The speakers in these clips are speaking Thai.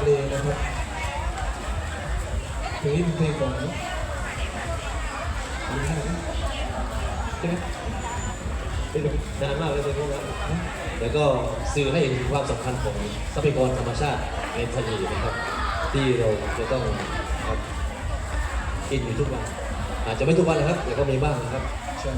เพลงนะครับเพลงนี้เป็นเพลงของอะไรนะใช่ไหมนานมากเลยเพลงนี้นะแล้วก็สื่อให้เห็นความสำคัญของทรัพยากรธรรมชาติในทะเลนะครับ ที่เราจะต้องกินอยู่ทุกวันอาจจะไม่ทุกวันนะครับแต่ก็มีบ้างนะครับใช่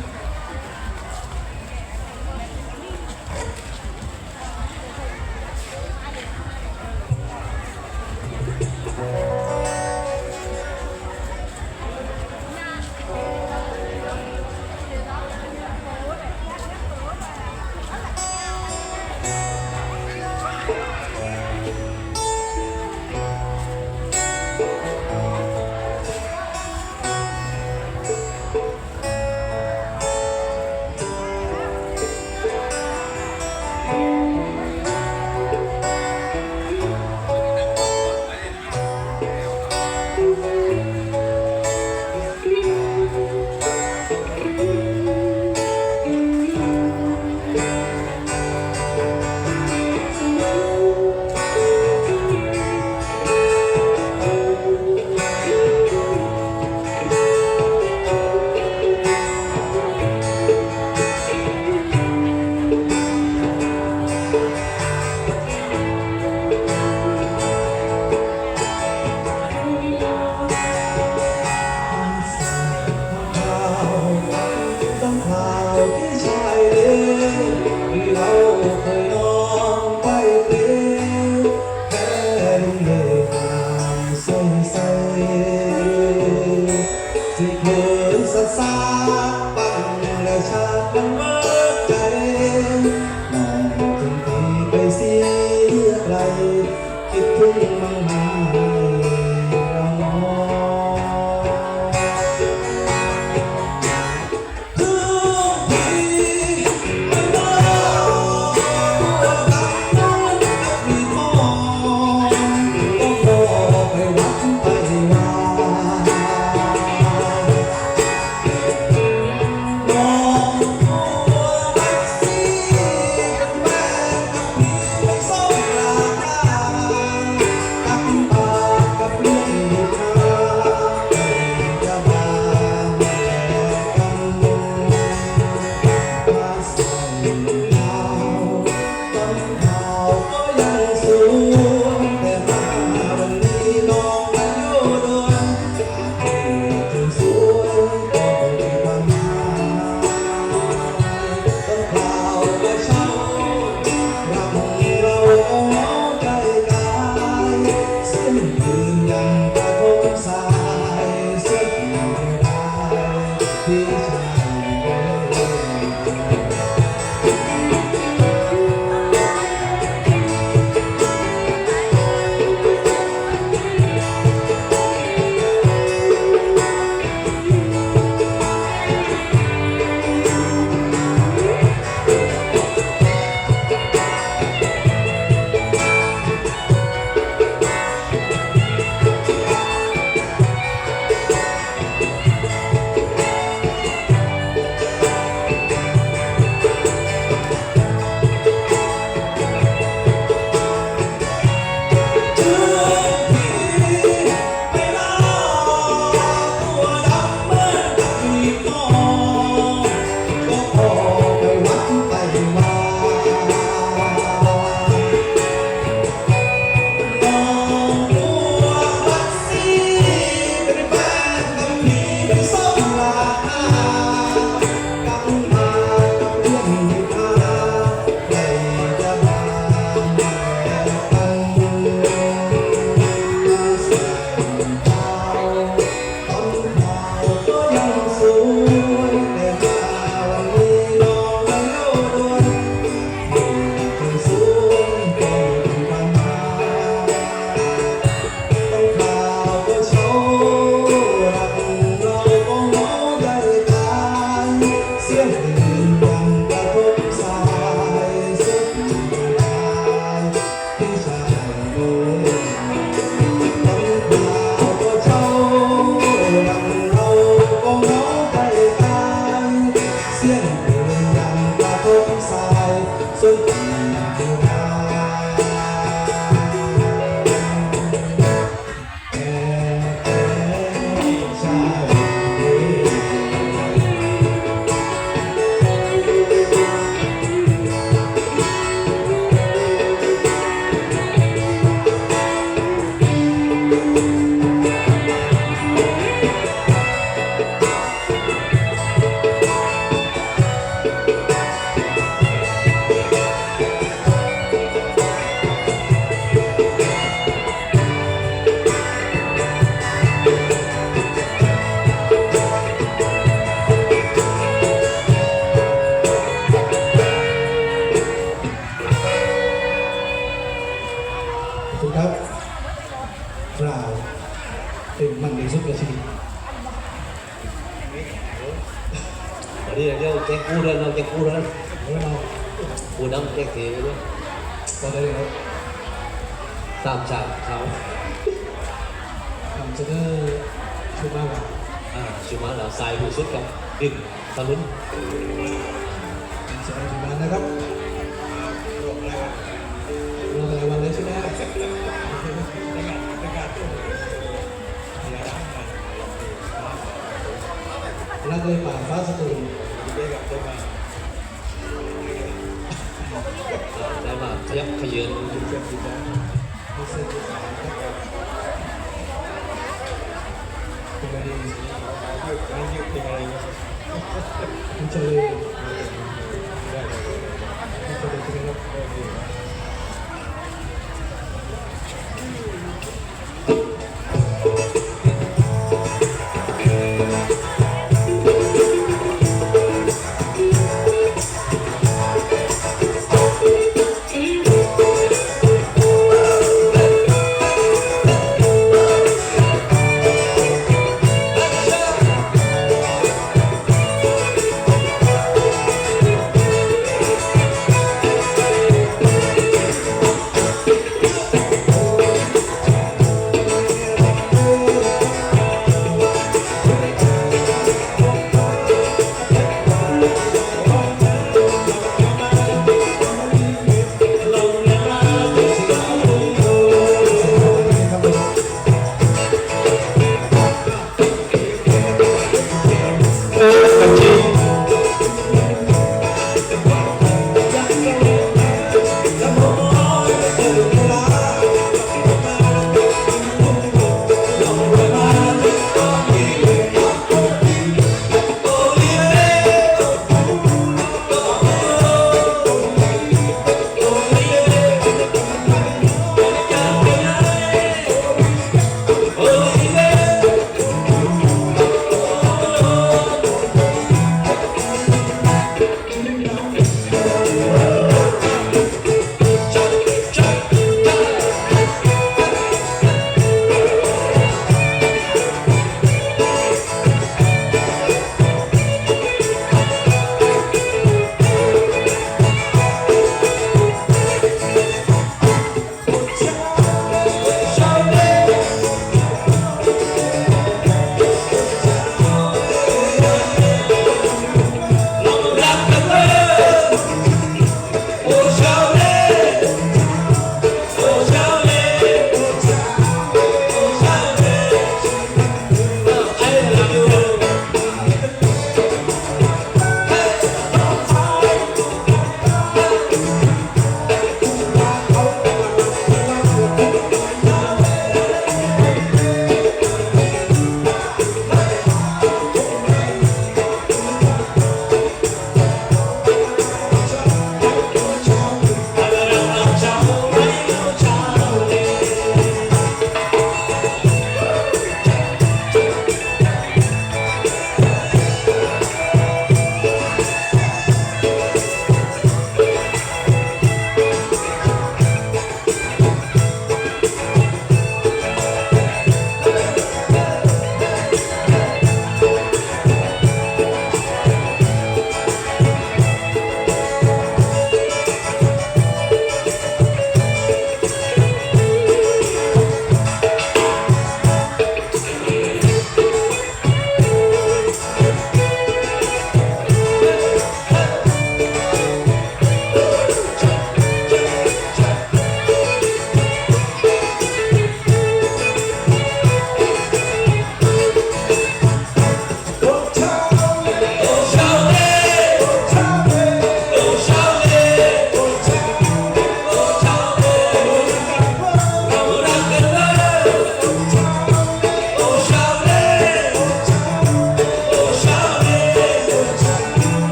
อ่าชิมาแล้วสายผู้สุดกับดึงตะลุนสำหรับทีมงานนะครับรวมอะไรวันเลยใช่ไหมรักเลยป่าฟ้าสตูลอ่าได้มาขยับขยืนมีเส้นที่สามครับเป็นไงดี คุณเ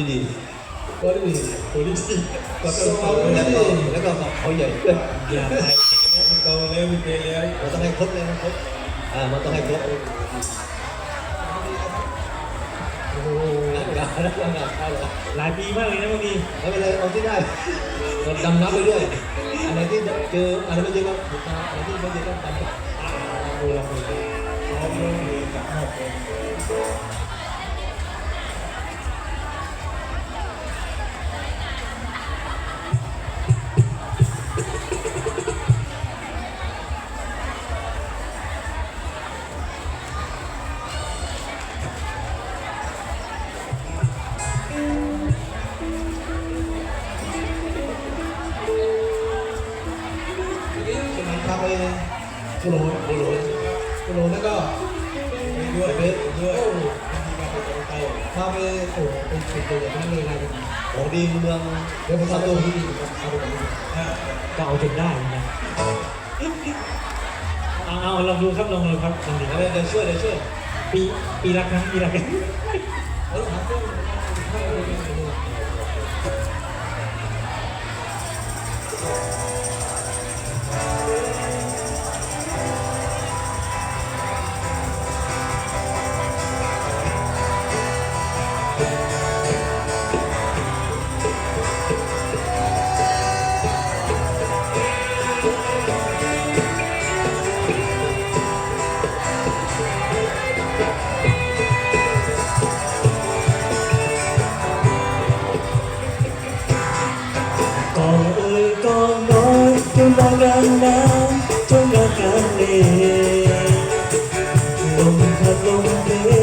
เกาะดีดีก็ดีก็ดีก็ๆต้องเอาแล้วก็แล้วก็เขาใหญ่ด้วยอย่าไปโตแล้วมีเกลียวเราต้องให้ครบเลยนะครบอ่ามันต้องให้ครบโอ้โหนักงานนักงานได้แล้วหลายปีมากเลยนะบางทีไม่เป็นไรเอาที่ได้เราดำน้ำไปด้วยอันไหนที่เจออันไหนไม่เจอก็หยุดมาอันไหนที่ไม่เจอก็ดำไปดูลองดูพร้อมลงมือกับนอกคนจ โคโลโคโลกระโดดแล้วก็ด้วยเบสด้วยมีการไปตรงเตาพาไปโอ้เป็นสุดตัวอย่างนั้นเลยนะของดีเมืองเดี๋ยวผมทำตัวที่ดีครับเอาไปแบบนี้ก็เอาจนได้นะเอาเอาลองดูครับลองดูครับลองดูเดี๋ยวเดี๋ยวช่วยเดี๋ยวช่วยปีปีละครั้งปีละครั้ง ลมพั